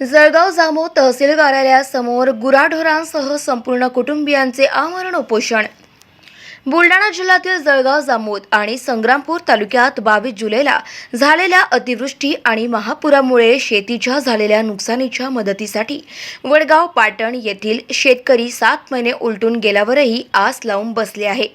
जळगाव जामो तहसील कार्यालयासमोर गुराढोरांसह संपूर्ण कुटुंबियांचे आमरण उपोषण. बुलढाणा जिल्ह्यातील जळगाव जामोद आणि संग्रामपूर तालुक्यात बावीस जुलैला झालेल्या अतिवृष्टी आणि महापुरामुळे शेतीच्या झालेल्या नुकसानीच्या मदतीसाठी वडगाव पाटण येथील शेतकरी सात महिने उलटून गेल्यावरही आस लावून बसले आहे.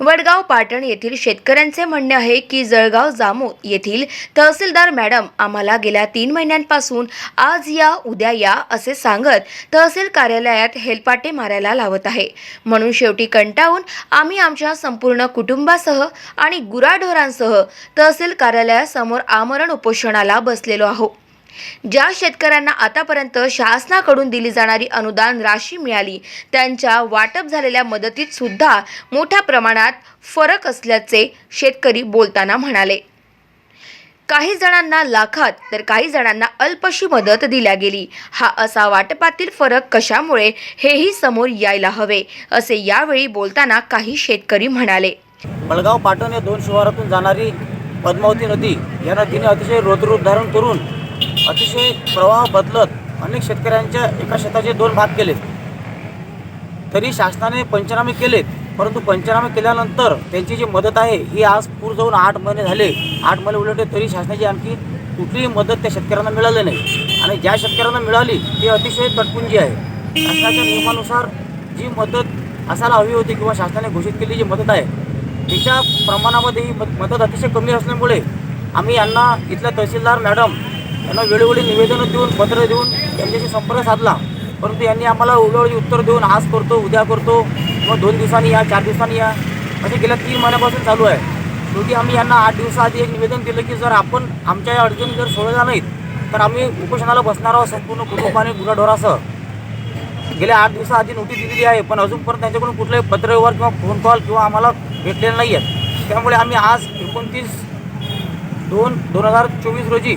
वडगाव पाटण येथील शेतकऱ्यांचे म्हणणे आहे की जळगाव जामोद येथील तहसीलदार मॅडम आम्हाला गेल्या तीन महिन्यांपासून आज या उद्या या असे सांगत तहसील कार्यालयात हेलपाटे मारायला लावत आहे. म्हणून शेवटी कंटाळून आम्ही आमच्या संपूर्ण कुटुंबासह आणि गुराढोरांसह तहसील कार्यालयासमोर आमरण उपोषणाला बसलेलो आहोत. ज्या शेतकऱ्यांना आतापर्यंत शासनाकडून दिली जाणारी अनुदान राशी मिळाली त्यांच्या वाटप झालेल्या मदतीत सुद्धा मोठ्या प्रमाणात फरक असल्याचे शेतकरी बोलताना म्हणाले. काही जणांना लाखात तर काही जणांना अल्पशी मदत दिल्या गेली. हा असा वाटपातील फरक कशामुळे हेही समोर यायला हवे असे यावेळी बोलताना काही शेतकरी म्हणाले. बळगाव पाटण या दोन शिवारातून जाणारी पद्मावती नदी या नदीने अतिशय रोद्रूप धारण करून अतिशय प्रवाह बदलत अनेक शेतकऱ्यांच्या एका शेताचे दोन भाग केले तरी शासनाने पंचनामे केलेत परंतु पंचनामे केल्यानंतर त्यांची जी मदत आहे ही आज पूर जाऊन आठ महिने झाले. आठ महिने उलटले तरी शासनाची आणखी कुठलीही मदत त्या शेतकऱ्यांना मिळाली नाही. आणि ज्या शेतकऱ्यांना मिळाली ती अतिशय तटपुंजी आहे. शासनाच्या नियमानुसार जी मदत असायला हवी होती किंवा शासनाने घोषित केलेली जी मदत आहे त्याच्या प्रमाणामध्ये ही मदत अतिशय कमी असल्यामुळे आम्ही यांना इथल्या तहसीलदार मॅडम त्यांना वेळोवेळी निवेदनं देऊन पत्र देऊन यांच्याशी संपर्क साधला. परंतु यांनी आम्हाला वेळोवेळी उत्तर देऊन आज करतो उद्या करतो किंवा दोन दिवसांनी या चार दिवसांनी या असे गेल्या तीन महिन्यापासून चालू आहे. शेवटी आम्ही यांना आठ दिवसाआधी एक निवेदन दिलं की जर आपण आमच्या या अडचणी जर सोडवल्या नाहीत तर आम्ही उपोषणाला बसणार आहोत संपूर्ण कुटुंब आणि गुराढोरासह. गेल्या आठ दिवसाआधी नोटीस दिलेली आहे पण अजूनपर्यंत त्यांच्याकडून कुठलाही पत्रव्यवहार किंवा फोन कॉल किंवा आम्हाला भेटलेले नाही आहेत त्यामुळे आम्ही आज एकोणतीस दोन दोन हजार चोवीस रोजी